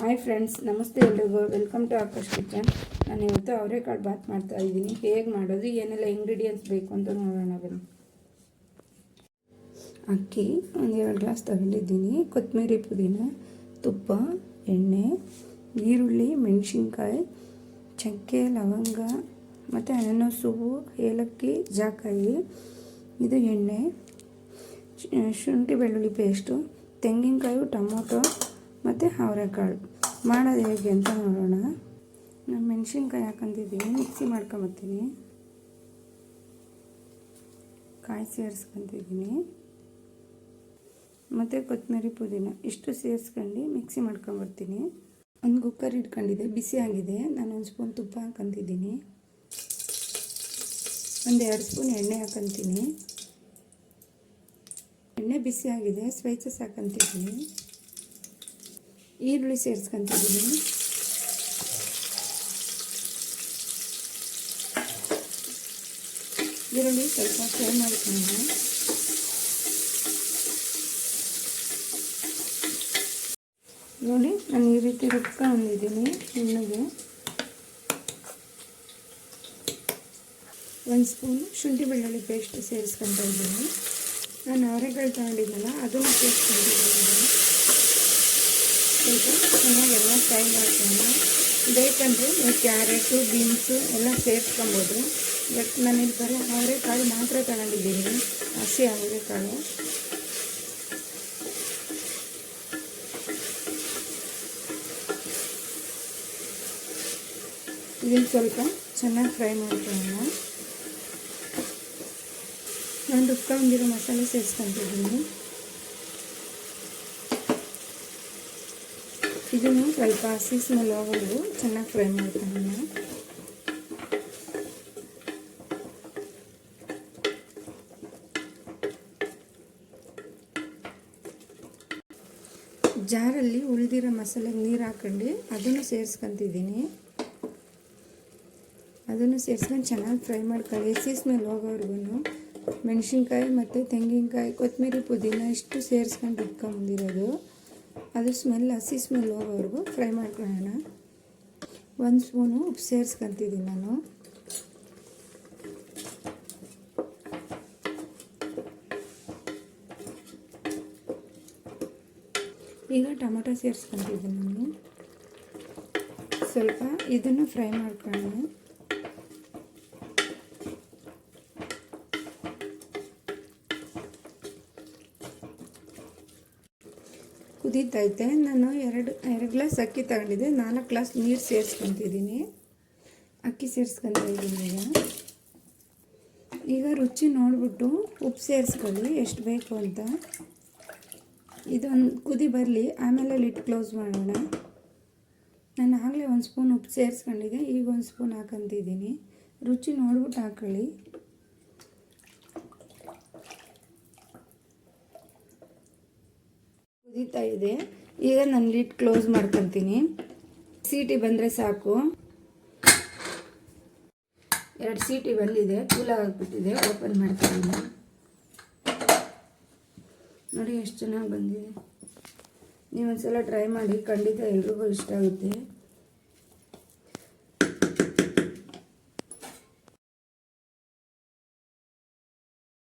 Hi friends ನಮಸ್ತೆ ಎಲ್ರಿಗೂ. Welcome to Akash kitchen ನಾನು ಇವತ್ತು ಅವರೆಕಾಳು ಬಾತ್ ಮಾಡ್ತಾ ಇದ್ದೀನಿ. ಹೇಗೆ ಮಾಡೋದು, ಏನೆಲ್ಲ ಇಂಗ್ರೀಡಿಯೆಂಟ್ಸ್ ಬೇಕು ಅಂತ ನೋಡೋಣ ಬನ್ನಿ. ಅಕ್ಕಿ, ಒಂದು ಎರಡು ಗ್ಲಾಸ್ ತಗೊಂಡಿದ್ದೀನಿ. ಕೊತ್ತಂಬರಿ ಪುದೀನ, ತುಪ್ಪ, ಎಣ್ಣೆ, ಈರುಳ್ಳಿ, ಮೆಣಸಿನ್ಕಾಯಿ, ಚಕ್ಕೆ, ಲವಂಗ, ಮತ್ತು ಅನನಸು, ಏಲಕ್ಕಿ, ಜಾಕಾಯಿ, ಇದು ಎಣ್ಣೆ, ಶುಂಠಿ ಬೆಳ್ಳುಳ್ಳಿ ಪೇಸ್ಟು ತೆಂಗಿನಕಾಯಿ, ಟೊಮೊಟೊ ಮತ್ತು ಅವರೆಕಾಳು. ಮಾಡೋದು ಹೇಗೆ ಅಂತ ನೋಡೋಣ. ನಾನು ಮೆಣಸಿನ್ಕಾಯಿ ಹಾಕೊಂಡಿದ್ದೀನಿ ಮಿಕ್ಸಿ ಮಾಡ್ಕೊಂಬತ್ತೀನಿ ಕಾಯಿ ಸೇರಿಸ್ಕೊಂತಿದ್ದೀನಿ. ಮತ್ತು ಕೊತ್ತಂಬರಿ ಪುದೀನ. ಇಷ್ಟು ಸೇರಿಸ್ಕೊಂಡು ಮಿಕ್ಸಿ ಮಾಡ್ಕೊಂಬರ್ತೀನಿ ಒಂದು ಕುಕ್ಕರ್ ಇಟ್ಕೊಂಡಿದೆ ಬಿಸಿ ಆಗಿದೆ. ನಾನು ಒಂದು ಸ್ಪೂನ್ ತುಪ್ಪ ಹಾಕೊಂತಿದ್ದೀನಿ. ಒಂದು ಎರಡು ಸ್ಪೂನ್ ಎಣ್ಣೆ ಹಾಕೊಂತೀನಿ. ಎಣ್ಣೆ ಬಿಸಿ ಆಗಿದೆ. ಸ್ಪೈಸಸ್ ಹಾಕೊಂತಿದ್ದೀನಿ. ಈರುಳ್ಳಿ ಸೇರಿಸ್ಕೊಂತಿದ್ದೀನಿ. ಈರುಳ್ಳಿ ಸ್ವಲ್ಪ ಫ್ರೈ ಮಾಡ್ಕೊಂಡು. ನೋಡಿ, ನಾನು ಈ ರೀತಿ ರುಬ್ಕೊಂಡಿದ್ದೀನಿ ಎಣ್ಣೆಗೆ ಒಂದು ಸ್ಪೂನು ಶುಂಠಿ ಬೆಳ್ಳುಳ್ಳಿ ಪೇಸ್ಟ್ ಸೇರಿಸ್ಕೊತಾ ಇದ್ದೀನಿ. ನಾನು ಅವರೆಗಳು ತಗೊಂಡಿದ್ದಲ್ಲ ಅದನ್ನು ಸೇರಿಸ್ಕೊಂಡಿದ್ದೀನಿ. ಸ್ವಲ್ಪ ಚೆನ್ನಾಗಿ ಎಲ್ಲ ಫ್ರೈ ಮಾಡ್ಕೊಳ್ಳೋಣ ಬೇಕಂದರೆ ಕ್ಯಾರೆಟು, ಬೀನ್ಸು ಎಲ್ಲ ಸೇರಿಸ್ಕೊಬೋದು. ಬಟ್ ನಾನಿಲ್ಲಿ ಬರೀ ಅವರೆಕಾಳು ಮಾತ್ರ ತಗೊಂಡಿದ್ದೀನಿ. ಹಸಿ ಅವರೆಕಾಳು. ಇದನ್ನು ಸ್ವಲ್ಪ ಚೆನ್ನಾಗಿ ಫ್ರೈ ಮಾಡ್ಕೊಳ್ಳೋಣ. ನಾನು ರುಬ್ಕೊಂಡಿರೋ ಮಸಾಲೆ ಸೇರಿಸ್ಕೊಂತಿದ್ದೀನಿ. ಇದನ್ನು ಸ್ವಲ್ಪ ಹಸಿ ಸ್ಮೆಲ್ ಆಗೋದು ಚೆನ್ನಾಗಿ ಫ್ರೈ ಮಾಡ್ಕೊಳ್ಳೋಣ ಜಾರಲ್ಲಿ ಉಳಿದಿರೋ ಮಸಾಲೆ ನೀರು ಹಾಕೊಂಡು ಅದನ್ನು ಸೇರಿಸ್ಕೊಂತಿದ್ದೀನಿ. ಅದನ್ನು ಸೇರಿಸ್ಕೊಂಡು ಚೆನ್ನಾಗಿ ಫ್ರೈ ಮಾಡ್ಕೊಳ್ಳಿ. ಹಸಿ ಸ್ಮೆಲ್ ಹೋಗೋವರೆಗೂ ಮೆಣಸಿನ್ಕಾಯಿ ಮತ್ತು ತೆಂಗಿನಕಾಯಿ ಕೊತ್ತಂಬರಿ ಪುದೀನ ಇಷ್ಟು ಸೇರಿಸ್ಕೊಂಡು ಇಟ್ಕೊಂಬಂದಿರೋದು ಅದು ಸ್ಮೆಲ್ ಹಸಿ ಸ್ಮೆಲ್ ಹೋಗೋವರೆಗೂ ಫ್ರೈ ಮಾಡ್ಕೊಳ್ಳೋಣ. ಒಂದು ಸ್ಪೂನು ಉಪ್ಪು ಸೇರಿಸ್ಕೊಂತಿದ್ದೀನಿ ನಾನು. ಈಗ ಟೊಮೆಟೊ ಸೇರಿಸ್ಕೊಂತಿದ್ದೀನಿ ನಾನು. ಸ್ವಲ್ಪ ಇದನ್ನು ಫ್ರೈ ಮಾಡ್ಕೊಳ್ಳೋಣ. ಕುದೀತೈತೆ. ನಾನು ಎರಡು ಎರಡು ಗ್ಲಾಸ್ ಅಕ್ಕಿ ತಗೊಂಡಿದ್ದೆ. ನಾಲ್ಕು ಗ್ಲಾಸ್ ನೀರು ಸೇರಿಸ್ಕೊತಿದ್ದೀನಿ. ಅಕ್ಕಿ ಸೇರಿಸ್ಕೊತಾ ಇದ್ದೀನಿ ಈಗ. ಈಗ ರುಚಿ ನೋಡಿಬಿಟ್ಟು ಉಪ್ಪು ಸೇರಿಸ್ಕೊಳ್ಳಿ. ಎಷ್ಟು ಬೇಕು ಅಂತ. ಇದೊಂದು ಕುದಿ ಬರಲಿ. ಆಮೇಲೆ ಲಿಟ್ ಕ್ಲೋಸ್ ಮಾಡೋಣ. ನಾನು ಆಗಲೇ ಒಂದು ಸ್ಪೂನ್ ಉಪ್ಪು ಸೇರಿಸ್ಕೊಂಡಿದ್ದೆ. ಈಗ ಒಂದು ಸ್ಪೂನ್ ಹಾಕೊಂತಿದ್ದೀನಿ. ರುಚಿ ನೋಡ್ಬಿಟ್ಟು ಹಾಕೊಳ್ಳಿ. ಕುದೀತಾ ಇದೆ. ಈಗ ನಾನು ಲಿಟ್ ಕ್ಲೋಸ್ ಮಾಡ್ಕೊತೀನಿ. ಸೀಟಿ ಬಂದರೆ ಸಾಕು. ಎರಡು ಸೀಟಿ ಬಂದಿದೆ ಕೂಲಾಗಿಬಿಟ್ಟಿದೆ ಓಪನ್ ಮಾಡ್ತೀನಿ. ನೋಡಿ, ಎಷ್ಟು ಚೆನ್ನಾಗಿ ಬಂದಿದೆ. ನೀವು ಒಂದ್ಸಲ ಟ್ರೈ ಮಾಡಿ, ಖಂಡಿತ ಎಲ್ರಿಗೂ ಇಷ್ಟ ಆಗುತ್ತೆ.